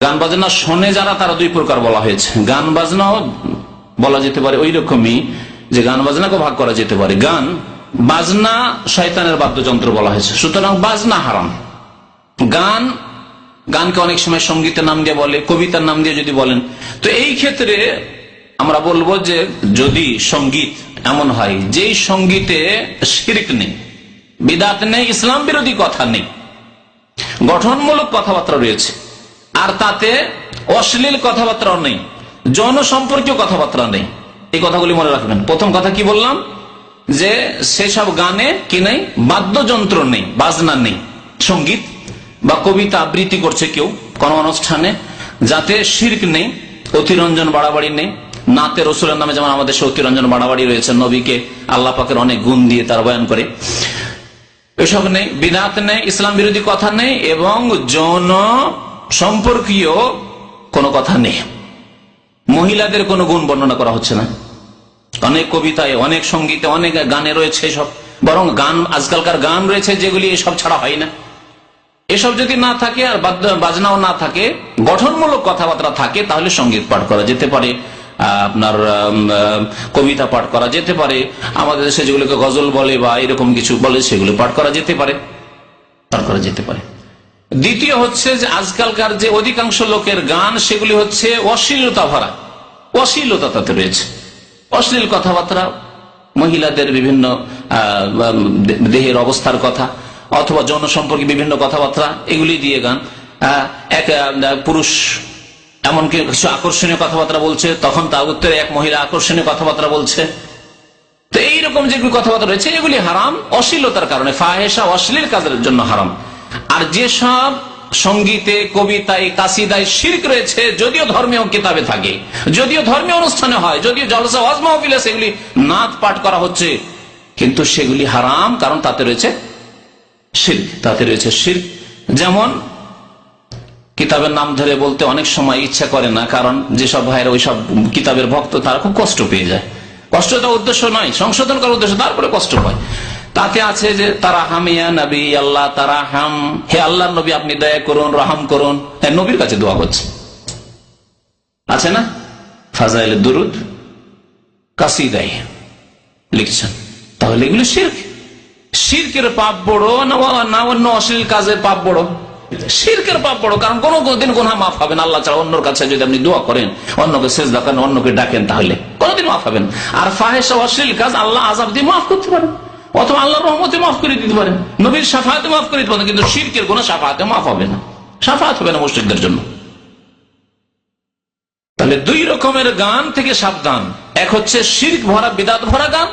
গান বাজনা শোনে যারা, তারা দুই প্রকার বলা হয়েছে। গান বাজনাও বলা যেতে পারে ওই রকমই যে গান বাজনাকে ভাগ করা যেতে পারে। গান, বাজনা শয়তানের বাদ্যযন্ত্র বলা হয়েছে। সুতরাং বাজনা হারাম। গান, গানকে অনেক সময় সঙ্গীতের নাম দিয়ে বলে, কবিতার নাম দিয়ে যদি বলেন। তো এই ক্ষেত্রে আমরা বলব যে যদি সংগীত এমন হয়, যেই সঙ্গীতে শিরিক নেই, বিদাত নেই, ইসলাম বিরোধী কথা নেই, গঠনমূলক কথাবার্তা রয়েছে আর তাতে অশ্লীল কথাবার্তাও নেই যৌন কথাবার্তা নেই। এই কথাগুলি মনে রাখবেন। প্রথম কথা কি বললাম? যে সেসব গানে কি নেই? বাদ্যযন্ত্র নেই, বাজনা নেই। সংগীত বা কবিতা আবৃত্তি করছে কেউ কোন অনুষ্ঠানে যাতে শির্ক নেই, অতিরঞ্জন বাড়াবাড়ি নেই। নাতে রসুলের নামে যেমন আমাদের অতিরঞ্জন বাড়াবাড়ি রয়েছে, নবীকে আল্লাহ পাকের অনেক গুণ দিয়ে তার বয়ান করে। এসব নেই, বিদাত নেই, ইসলাম বিরোধী কথা নেই এবং যৌন সম্পর্কীয় কোনো কথা নেই। মহিলাদের কোনো গুণ বর্ণনা করা হচ্ছে না। অনেক কবিতায়, অনেক সঙ্গীতে, অনেক গানে রয়েছে সব বরং গান, আজকালকার গান রয়েছে যেগুলি এসব ছাড়া হয় না। এসব যদি না থাকে আর বাজনাও না থাকে, গঠনমূলক কথাবার্তা থাকে, তাহলে সংগীত পাঠ করা যেতে পারে আপনার কবিতা পাঠ করা যেতে পারে, আমাদের দেশে যেগুলোকে গজল বলে বা এরকম কিছু বলে, সেগুলো পাঠ করা যেতে পারে, পাঠ করা যেতে পারে। দ্বিতীয় হচ্ছে যে আজকালকার যে অধিকাংশ লোকের গান, সেগুলি হচ্ছে অশ্লীলতা ভরা। অশ্লীলতা তাতে রয়েছে। অশ্লীল কথাবার্তা, মহিলাদের বিভিন্ন দেহের অবস্থার কথা, অথবা যৌন সম্পর্কে বিভিন্ন কথাবার্তা, এগুলি দিয়ে গান। এক পুরুষ এমনকি কিছু আকর্ষণীয় কথাবার্তা বলছে, তখন তার উত্তরে এক মহিলা আকর্ষণীয় কথাবার্তা বলছে। তো এইরকম যেগুলি কথাবার্তা রয়েছে, এগুলি হারাম। অশ্লীলতার কারণে ফাহেসা অশ্লীল কাজের জন্য হারাম। আর যেসব সঙ্গীতে, কবিতায় কাসিদায় শির্ক রয়েছে, যদিও ধর্মীয় কিতাবে থাকে, যদিও ধর্মীয় অনুষ্ঠানে হয়, যদিও জলসা ওয়াজ মাহফিলে সেগুলি নাচ পাঠ করা হচ্ছে, কিন্তু সেগুলি হারাম, কারণ তাতে রয়েছে শির্ক, তাতে রয়েছে শির্ক। যেমন, কিতাবের নাম ধরে বলতে অনেক সময় ইচ্ছা করে না, কারণ যেসব ভাইয়েরা ওইসব কিতাবের ভক্ত, তারা খুব কষ্ট পেয়ে যায়। কষ্টটা উদ্দেশ্য নয়, সংশোধন করার উদ্দেশ্য, তারপরে কষ্ট হয় তাতে আছে যে, তারা হামিয়া নবী, আল্লাহ, তারা হাম। হে আল্লাহ নবী, আপনি দয়া করুন, রহাম করুন। নবীর কাছে দোয়া হচ্ছে। আছে না? ফাজাইল দুরুদ কাসিদাই লিখছেন। তাহলে এগুলো শির্ক। শির্কের পাপ বড় না অন্য অশ্লীল কাজের পাপ বড়? শির্কের পাপ বড়, কারণ কোনো দিন গোনা মাফ হবেন আল্লাহ ছাড়া অন্যর কাছে যদি আপনি দোয়া করেন, অন্যকে শেষ দেখান অন্যকে ডাকেন, তাহলে কোনোদিন মাফ হবেন আর ফাহেসা অশ্লীল কাজ, আল্লাহ আজাব দিয়ে মাফ করতে পারেন। অথবা আল্লাহ রহমতে মাফ করে দিতে পারেন। নবীর সাফাতে মাফ করে দিতে পারেন, কিন্তু শির্কের কোনো সাফাতে মাফ হবে না। সাফাত হবে না মুসলিমদের জন্য। তাহলে দুই রকমের গান থেকে সাবধান এক হচ্ছে শির্ক ভরা, বিদাত ভরা গান,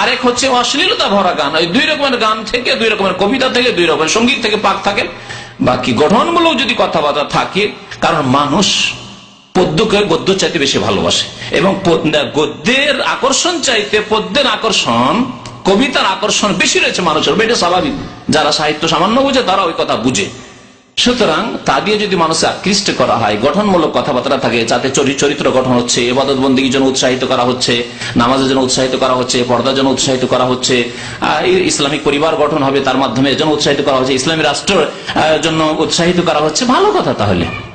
আর এক হচ্ছে অশ্লীলতা ভরা গান। ওই দুই রকমের গান থেকে, দুই রকমের কবিতা থেকে, দুই রকমের সংগীত থেকে পাক থাকেন বাকি গঠনমূলক যদি কথাবার্তা থাকে, কারণ মানুষ পদ্যকে গদ্য চাইতে বেশি ভালোবাসে। এবং গদ্যের আকর্ষণ চাইতে পদ্যের আকর্ষণ কবিতার আকর্ষণ বেশি রয়েছে মানুষের, এটা স্বাভাবিক। যারা সাহিত্য সামান্য বুঝে তারা ওই কথা বুঝে। সুতরাং তা দিয়ে যদি মানুষকে আকৃষ্ট করা হয়, গঠনমূলক কথাবার্তা থাকে, যাতে চরি- চরিত্র গঠন হচ্ছে, এবাদত বন্দীর জন্য উৎসাহিত করা হচ্ছে নামাজের জন্য উৎসাহিত করা হচ্ছে পর্দার জন্য উৎসাহিত করা হচ্ছে ইসলামিক পরিবার গঠন হবে, তার মাধ্যমে এর জন্য উৎসাহিত করা হচ্ছে, ইসলামী রাষ্ট্রের জন্য উৎসাহিত করা হচ্ছে, ভালো কথা তাহলে।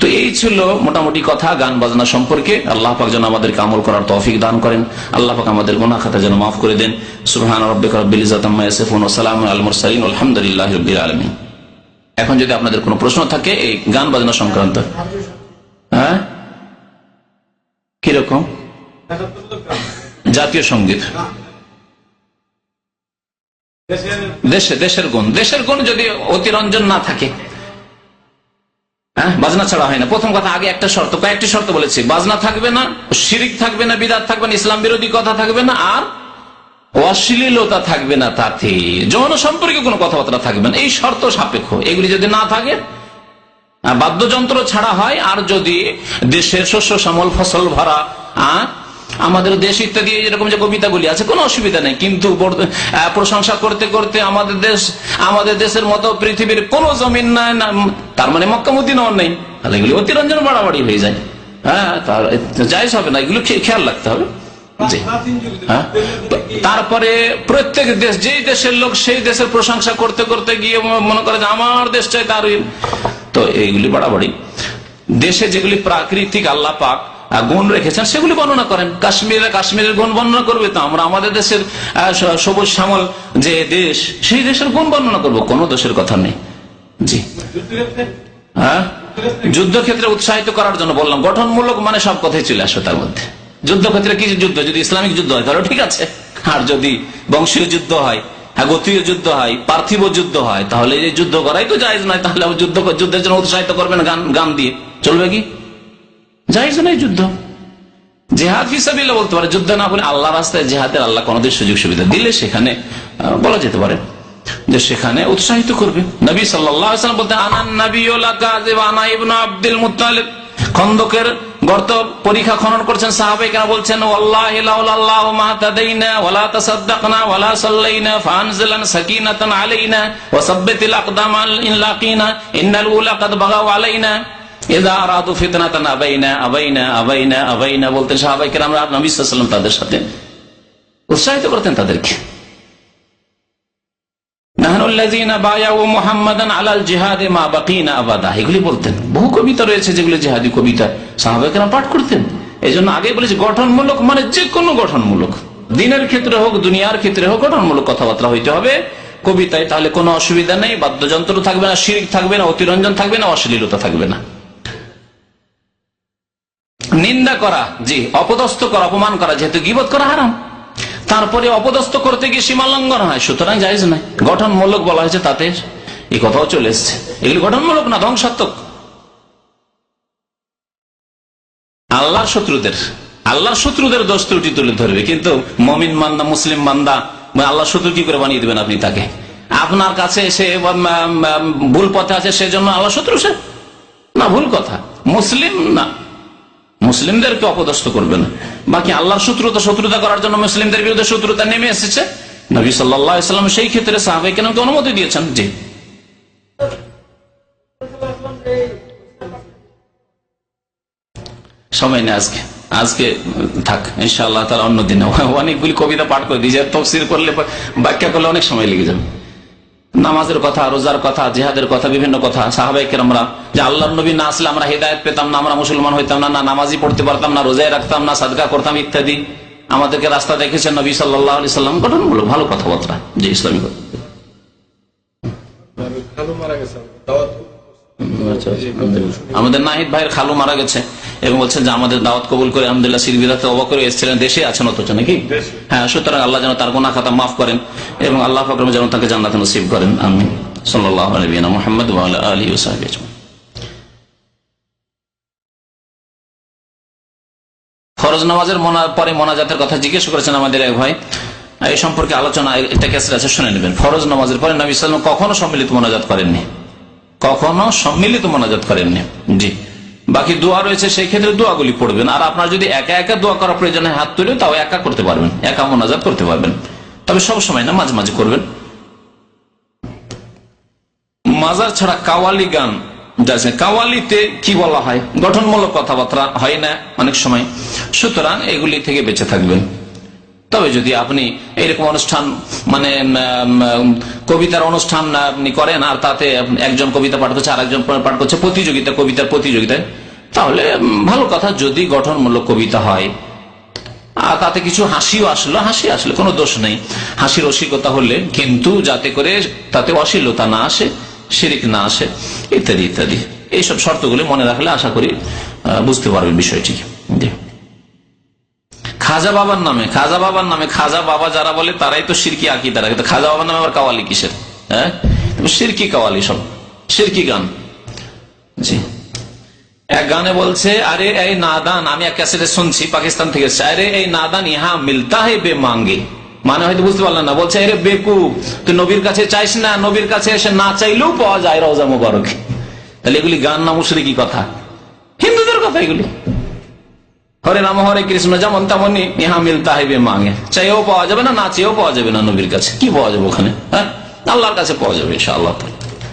তো এই ছিল মোটামুটি কথা গান বাজনা সম্পর্কে। আল্লাহ পাক যেন আমাদেরকে আমল করার তৌফিক দান করেন। আল্লাহ পাক আমাদের গুনাহ খাতা যেন মাফ করে দেন। সুবহান রাব্বিকা রাব্বিল ইজ্জাতি আম্মা ইয়াসিফুন ওয়া সালামুন আলাল মুরসালিন। আলহামদুলিল্লাহি রাব্বিল আলামিন। এখন যদি আপনাদের কোনো প্রশ্ন থাকে, এই গান বাজনা সংক্রান্ত। হ্যাঁ? কীরকম? জাতীয় সংগীত। দেশে দেশের গুণ। দেশের গুণ যদি অতিরঞ্জন না থাকে। হ্যাঁ? বাজনা ছাড়া হয় না। প্রথম কথা আগে একটা শর্ত কয়েকটি শর্ত বলেছি। বাজনা থাকবে না শিরিক থাকবে না বিদাত থাকবে না ইসলাম বিরোধী কথা থাকবে না আর অশ্লীলতা থাকবে না তাতে। যৌন সম্পর্কে কোনো কথাবার্তা থাকবে না। এই শর্ত সাপেক্ষ। এগুলি যদি না থাকে বাদ্যযন্ত্র ছাড়া হয় আর যদি দেশের শস্য শ্যামল ফসল ভরা আহ, আমাদের দেশ ইত্যাদি এরকম যে কবিতাগুলি আছে, কোনো অসুবিধা নেই। কিন্তু প্রশংসা করতে করতে আমাদের দেশ, আমাদের দেশের মতো পৃথিবীর কোনো জমিন নাই তার মানে মক্কামুদ্দিনও নেই। তাহলে এগুলি অতিরঞ্জন বাড়াবাড়ি হয়ে যায়। হ্যাঁ যাইজ হবে না, এগুলো খেয়াল রাখতে হবে। হ্যাঁ? তারপরে প্রত্যেক দেশ, যেই দেশের লোক সেই দেশের প্রশংসা করতে করতে গিয়ে মনে করে যে আমার দেশ চাই তার তো এইগুলি বাড়াবাড়ি। দেশে যেগুলি প্রাকৃতিক আল্লাহ পাক গুণ রেখেছেন, সেগুলি বর্ণনা করেন। কাশ্মীরে কাশ্মীরের গুণ বর্ণনা করবে তো? আমরা আমাদের দেশের সবুজ শ্যামল যে দেশ, সেই দেশের গুণ বর্ণনা করব, কোনো দেশের কথা নেই। জি। হ্যাঁ? যুদ্ধক্ষেত্রে উৎসাহিত করার জন্য বললাম, গঠনমূলক মানে সব কথাই চলে আসবে তার মধ্যে। যুদ্ধক্ষেত্রে কি যুদ্ধ? যদি ইসলামিক যুদ্ধ হয়, তাহলে ঠিক আছে। আর যদি বংশীয় যুদ্ধ হয় হ্যাঁ গতীয় যুদ্ধ হয়, পার্থিব যুদ্ধ হয়, তাহলে যুদ্ধ করাই তো জায়জ নয়, তাহলে যুদ্ধ যুদ্ধের জন্য উৎসাহিত করবেন গান গান দিয়ে। চলবে কি? জায়জ নয় যুদ্ধ। জেহাদ হিসাবিল্লা বলতে পারে, যুদ্ধ না বলে আল্লাহ রাস্তায় জেহাদের আল্লাহ কোনদিন সুযোগ সুবিধা দিলে সেখানে বলা যেতে পারে যে সেখানে উৎসাহিত করবে। নবী সাল্লাম খন্দকের গর্ত পরীক্ষা খনন করছেন সাহাবাই কেন বলছেন আলাইনা। তাদের তাদেরকে। এগুলি বলতেন। বহু কবিতা রয়েছে যেগুলো জেহাদি কবিতা সাহাবেকেরা পাঠ করতেন। এই জন্য আগে বলেছি গঠনমূলক মানে যে কোনো গঠনমূলক। দিনের ক্ষেত্রে হোক, দুনিয়ার ক্ষেত্রে হোক গঠনমূলক কথাবার্তা হইতে হবে। কবিতায় তাহলে কোনো অসুবিধা নেই, বাদ্যযন্ত্র থাকবে না, শিরিক থাকবে না, অতিরঞ্জন থাকবে না, অশ্লীলতা থাকবে না। নিন্দা করা, জি, অপদস্থ করা, অপমান করা, যেহেতু গিবত করা হারাম। তারপরে অপদস্থ করতে গিয়ে সীমা লঙ্ঘন হয়, সুতরাং জায়জ নয়। গঠনমূলক বলা হয়েছে তাতে এই কথাও চলে এসছে। এগুলি গঠনমূলক না, ধ্বংসাত্মক। আল্লাহর শত্রুদের আল্লাহর শত্রুদের দোষ ত্রুটি তুলে ধরবে, কিন্তু মমিন মান্দা মুসলিম মান্দা আল্লাহ শত্রু কি করে বানিয়ে দেবেন আপনি তাকে? আপনার কাছে সে ভুল পথে আছে, সেজন্য আল্লাহ শত্রু সে? না, ভুল কথা। মুসলিম না। মুসলিমদেরকে অপদস্থ করবে না বাকি আল্লাহর শত্রুতা শত্রুতা করার জন্য মুসলিমদের বিরুদ্ধে শত্রুতা নেমে এসেছে। নবী সাল্লাম সেই ক্ষেত্রে সাহাবাই কেন অনুমতি দিয়েছেন জি সময় নেই আজকে। আজকে থাক, ইনশাআল্লাহ তারা অন্যদিন অনেকগুলি কবিতা পাঠ করে দিয়ে তফসির করলে ব্যাখ্যা করলে অনেক সময় লেগে যাবে। নামাজের কথা, রোজার কথা, জেহাদের কথা, বিভিন্ন কথা সাহাবাইকের আমরা যে আল্লাহ নবী না আসলে আমরা হেদায়ত পেতাম না আমরা মুসলমান হইতাম না না নামাজি পড়তে পারতাম না রোজায় রাখতাম না সাদকা করতাম ইত্যাদি। আমাদেরকে রাস্তা দেখেছেন নবী সাল্লাহ আলি সাল্লাম গঠনমূলক ভালো কথাবার্তা যে ইসলামী কথা। খালু মারা গেছে আচ্ছা, আমাদের নাহিদ ভাইয়ের খালু মারা গেছে এবং বলছেন যে আমাদের দাওয়াত কবুল করে আলহামদুলিল্লাহ সিরবিদাতে অবাক করে এসেছিলেন দেশে আছেন অথচ নাকি? হ্যাঁ সুতরাং আল্লাহ যেন তার গোনা খাতা মাফ করেন এবং আল্লাহ ফকরম যেন তাকে জান্নাত নসিব করেন আমি সাল্লাহ নবীনা মোহাম্মদ আলী ওসাহাবি ফরজ নামাজের পরে মোনাজাতের কথা জিজ্ঞেস করেছেন আমাদের এক ভাই। এই সম্পর্কে আলোচনা এটা কেসে আছে, শুনে নেবেন। ফরজ নামাজের পরে নবী সাল্লাম কখনো সম্মিলিত মোনাজাত করেননি। কখনো সম্মিলিত মোনাজাত করেননি। জি। বাকি দোয়া রয়েছে, সেই ক্ষেত্রে দোয়াগুলি পড়বেন। আর আপনার যদি একা একা দোয়া করার প্রয়োজন হাত তুলে, তাও একা করতে পারবেন। একা মোনাজাত করতে পারবেন। তবে সব সময় না, মাঝে মাঝে করবেন। মাজার ছাড়া কাওয়ালি গান কাওয়ালিতে কি বলা হয়? গঠনমূলক কথাবার্তা হয় না অনেক সময়। সুতরাং এগুলি থেকে বেঁচে থাকবেন। তবে যদি আপনি এরকম অনুষ্ঠান মানে কবিতার অনুষ্ঠান আপনি করেন আর তাতে একজন কবিতা পাঠ করছে আর একজন পাঠ করছে, প্রতিযোগিতা, কবিতার প্রতিযোগিতায়, তাহলে ভালো কথা যদি গঠনমূলক কবিতা হয়। আর তাতে কিছু হাসিও আসলো, হাসি আসলে কোনো দোষ নেই। হাসির রসিকতা হলে কিন্তু যাতে করে তাতে অশ্লীলতা না আসে শিরিক না আসে, ইত্যাদি ইত্যাদি। এইসব শর্তগুলি মনে রাখলে আশা করি বুঝতে পারবেন বিষয়টি। খাজা বাবার নামে, খাজা বাবার নামে খাজা বাবা যারা বলে, তারাই তো সিরকি আঁকি তারা কিন্তু খাজা বাবার নামে আবার কাওয়ালি কিসের? হ্যাঁ? সিরকি কাওয়ালি সব। সিরকি গান। জি। এক গানে বলছে, আরে এই নাদান, আমি এক ক্যাসেটে শুনছি পাকিস্তান থেকে আরে এই নাদান, ইহা মিলতা হে বে মাঙ্গে। মানে হয়তো বুঝতে পারলাম না। বলছে এরে বেকু তুই নবীর কাছে চাইস না? নবীর কাছে এসে না চাইলেও পাওয়া যায় রোজা মুবারক। তাহলে এগুলি গান না মুসরি কি কথা। হিন্দুদের কথা এগুলি। হরে রাম, হরে কৃষ্ণ, যেমন তেমনই ইহা মিলতা হে মাঙে। চাইও পাওয়া যাবে না না চেয়েও পাওয়া যাবে না নবীর কাছে। কি পাওয়া যাবে ওখানে? হ্যাঁ? আল্লাহর কাছে পাওয়া যাবে ইনশাআল্লাহ।